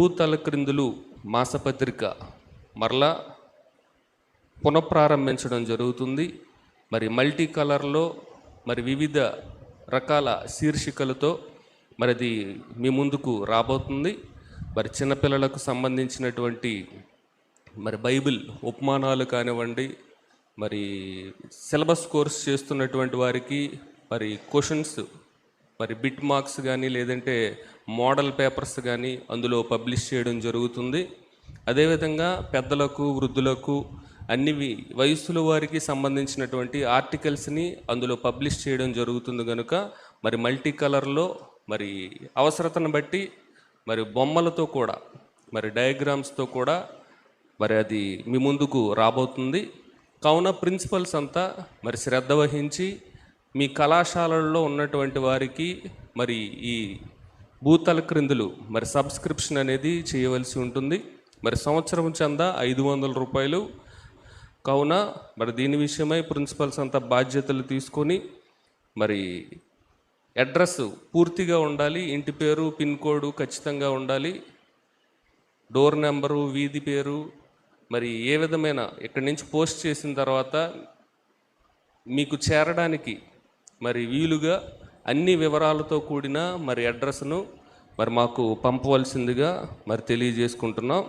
భూతలక్రిందులు మాసపత్రిక మరలా పునఃప్రారంభించడం జరుగుతుంది. మరి మల్టీ కలర్లో మరి వివిధ రకాల శీర్షికలతో మరి అది మీ ముందుకు రాబోతుంది. మరి చిన్నపిల్లలకు సంబంధించినటువంటి మరి బైబిల్ ఉపమానాలు కానివ్వండి మరి సిలబస్ కోర్స్ చేస్తున్నటువంటి వారికి మరి క్వశ్చన్స్ మరి బిట్ మార్క్స్ కానీ లేదంటే మోడల్ పేపర్స్ కానీ అందులో పబ్లిష్ చేయడం జరుగుతుంది. అదేవిధంగా పెద్దలకు వృద్ధులకు అన్ని వయస్సుల వారికి సంబంధించినటువంటి ఆర్టికల్స్ని అందులో పబ్లిష్ చేయడం జరుగుతుంది కనుక మరి మల్టీ కలర్లో మరి అవసరతను బట్టి మరి బొమ్మలతో కూడా మరి డయాగ్రామ్స్తో కూడా మరి అది మీ ముందుకు రాబోతుంది. కావున ప్రిన్సిపల్స్ అంతా మరి శ్రద్ధ వహించి మీ కళాశాలల్లో ఉన్నటువంటి వారికి మరి ఈ భూతల క్రిందులు. మరి సబ్స్క్రిప్షన్ అనేది చేయవలసి ఉంటుంది. మరి సంవత్సరం చందా ఐదు వందల రూపాయలు. కావున మరి దీని విషయమై ప్రిన్సిపల్స్ అంతా బాధ్యతలు తీసుకొని మరి అడ్రస్ పూర్తిగా ఉండాలి. ఇంటి పేరు పిన్ కోడ్ ఖచ్చితంగా ఉండాలి. డోర్ నెంబరు వీధి పేరు. మరి ఏ విధమైన ఇక్కడి నుంచి పోస్ట్ చేసిన తర్వాత మీకు చేరడానికి మరి వీలుగా అన్ని వివరాలతో కూడిన మరి అడ్రస్ను మరి మాకు పంపవలసిందిగా మరి తెలియజేసుకుంటున్నాం.